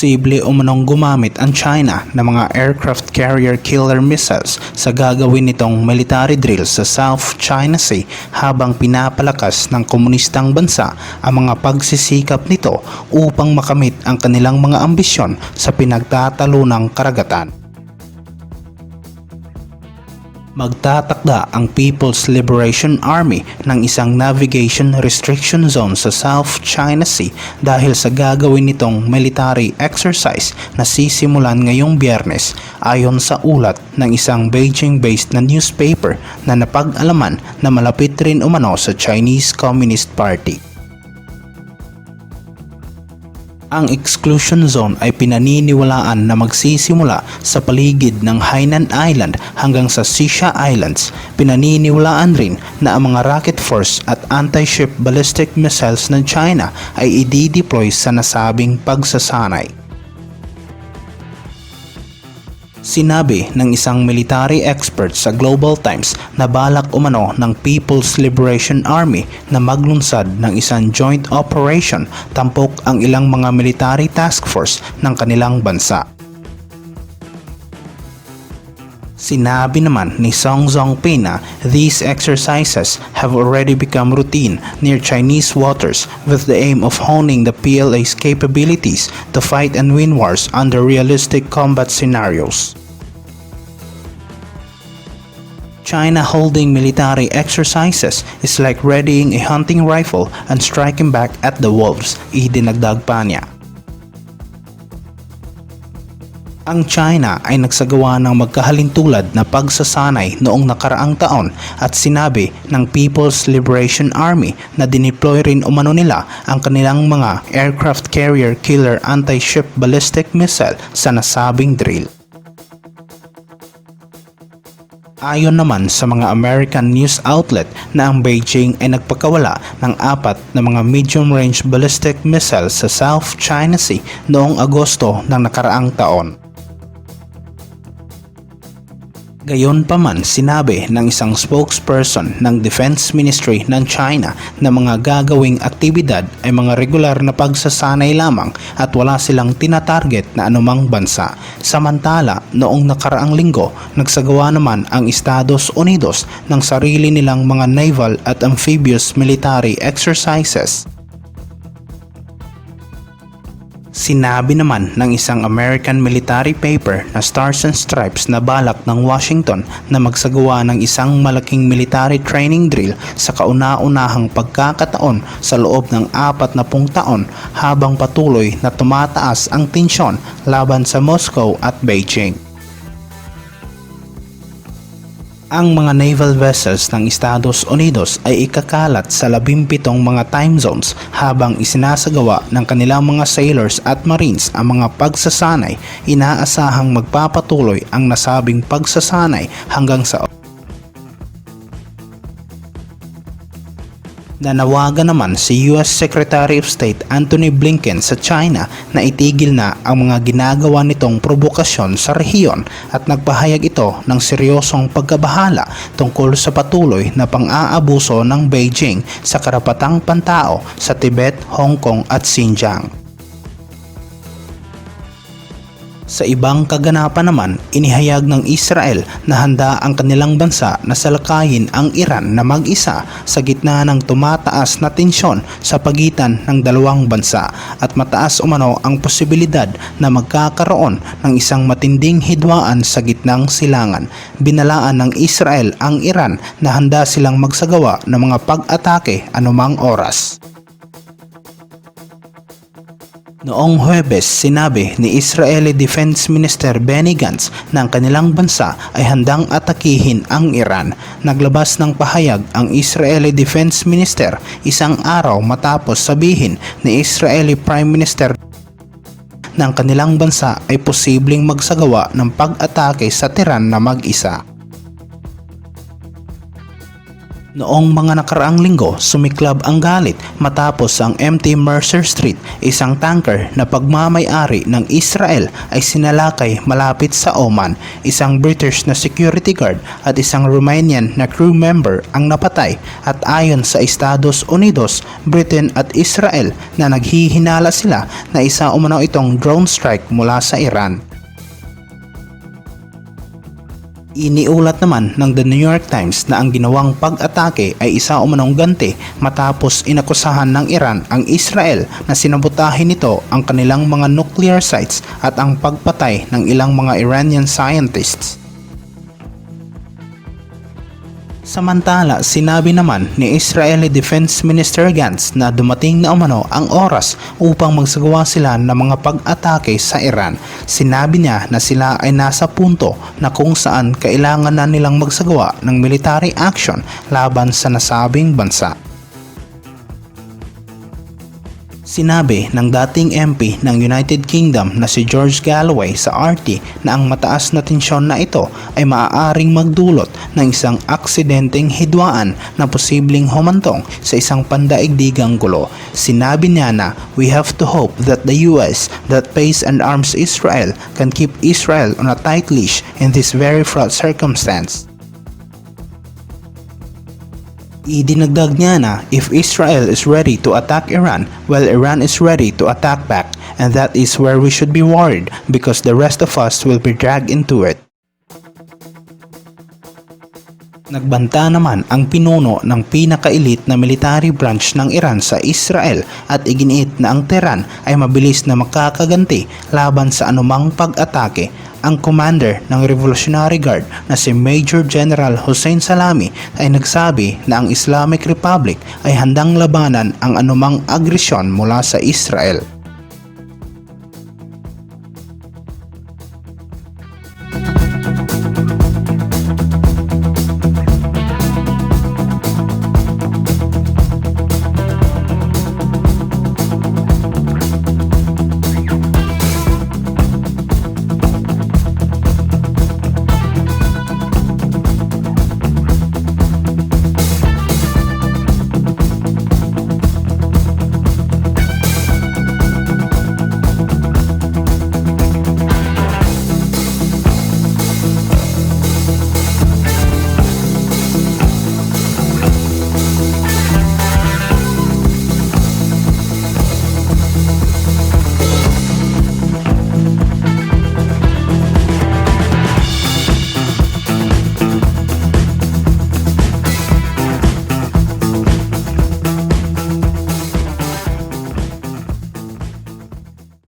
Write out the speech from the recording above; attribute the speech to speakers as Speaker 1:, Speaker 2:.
Speaker 1: Posible umanong gumamit ang China ng mga aircraft carrier killer missiles sa gagawin nitong military drill sa South China Sea habang pinapalakas ng komunistang bansa ang mga pagsisikap nito upang makamit ang kanilang mga ambisyon sa pinagtatalunang karagatan. Magtatakda ang People's Liberation Army ng isang navigation restriction zone sa South China Sea dahil sa gagawin nitong military exercise na sisimulan ngayong biyernes ayon sa ulat ng isang Beijing-based na newspaper na napag-alaman na malapit rin umano sa Chinese Communist Party. Ang exclusion zone ay pinaniniwalaan na magsisimula sa paligid ng Hainan Island hanggang sa Sisha Islands. Pinaniniwalaan rin na ang mga rocket force at anti-ship ballistic missiles ng China ay i-deploy sa nasabing pagsasanay. Sinabi ng isang military expert sa Global Times na balak umano ng People's Liberation Army na maglunsad ng isang joint operation tampok ang ilang mga military task force ng kanilang bansa. Sinabi naman ni Song Zongpin na these exercises have already become routine near Chinese waters with the aim of honing the PLA's capabilities to fight and win wars under realistic combat scenarios. China holding military exercises is like readying a hunting rifle and striking back at the wolves, idinagdag pa niya. Ang China ay nagsagawa ng magkahalintulad na pagsasanay noong nakaraang taon at sinabi ng People's Liberation Army na dineploy rin umano nila ang kanilang mga aircraft carrier killer anti-ship ballistic missile sa nasabing drill. Ayon naman sa mga American news outlet na ang Beijing ay nagpakawala ng apat na mga medium-range ballistic missiles sa South China Sea noong Agosto ng nakaraang taon. Gayon pa man sinabi ng isang spokesperson ng Defense Ministry ng China na mga gagawing aktibidad ay mga regular na pagsasanay lamang at wala silang tinatarget na anumang bansa. Samantala, noong nakaraang linggo, nagsagawa naman ang Estados Unidos ng sarili nilang mga naval at amphibious military exercises. Sinabi naman ng isang American military paper na Stars and Stripes na balak ng Washington na magsagawa ng isang malaking military training drill sa kauna-unahang pagkakataon sa loob ng apat na pung taon habang patuloy na tumataas ang tensyon laban sa Moscow at Beijing ang mga naval vessels ng Estados Unidos ay ikakalat sa labimpitong mga time zones habang isinasagawa ng kanilang mga sailors at marines ang mga pagsasanay. Inaasahang magpapatuloy ang nasabing pagsasanay hanggang sa Nanawagan naman si US Secretary of State Antony Blinken sa China na itigil na ang mga ginagawa nitong provokasyon sa rehiyon at nagpahayag ito ng seryosong pagkabahala tungkol sa patuloy na pang-aabuso ng Beijing sa karapatang pantao sa Tibet, Hong Kong at Xinjiang. Sa ibang kaganapan naman, inihayag ng Israel na handa ang kanilang bansa na salakayin ang Iran na mag-isa sa gitna ng tumataas na tensyon sa pagitan ng dalawang bansa at mataas umano ang posibilidad na magkakaroon ng isang matinding hidwaan sa gitnang silangan. Binalaan ng Israel ang Iran na handa silang magsagawa ng mga pag-atake anumang oras. Noong Huwebes, sinabi ni Israeli Defense Minister Benny Gantz na ang kanilang bansa ay handang atakihin ang Iran. Naglabas ng pahayag ang Israeli Defense Minister isang araw matapos sabihin ni Israeli Prime Minister na ang kanilang bansa ay posibleng magsagawa ng pag-atake sa Tehran na mag-isa. Noong mga nakaraang linggo, sumiklab ang galit matapos ang MT Mercer Street, isang tanker na pagmamayari ng Israel ay sinalakay malapit sa Oman. Isang British na security guard at isang Romanian na crew member ang napatay at ayon sa Estados Unidos, Britain at Israel na naghihinala sila na isa umano itong drone strike mula sa Iran. Iniulat naman ng The New York Times na ang ginawang pag-atake ay isa umanong ganti matapos inakusahan ng Iran ang Israel na sinabotahin nito ang kanilang mga nuclear sites at ang pagpatay ng ilang mga Iranian scientists. Samantala, sinabi naman ni Israeli Defense Minister Gantz na dumating na umano ang oras upang magsagawa sila ng mga pag-atake sa Iran. Sinabi niya na sila ay nasa punto na kung saan kailangan na nilang magsagawa ng military action laban sa nasabing bansa. Sinabi ng dating MP ng United Kingdom na si George Galloway sa RT na ang mataas na tensyon na ito ay maaaring magdulot ng isang aksidenteng hidwaan na posibleng humantong sa isang pandaigdigang gulo. Sinabi niya na, We have to hope that the US that pays and arms Israel can keep Israel on a tight leash in this very fraught circumstance. Idinagdag niya na if Israel is ready to attack Iran, well Iran is ready to attack back and that is where we should be worried because the rest of us will be dragged into it. Nagbanta naman ang pinuno ng pinakailit na military branch ng Iran sa Israel at iginiit na ang Tehran ay mabilis na makakaganti laban sa anumang pag-atake. Ang commander ng Revolutionary Guard na si Major General Hussein Salami ay nagsabi na ang Islamic Republic ay handang labanan ang anumang agresyon mula sa Israel.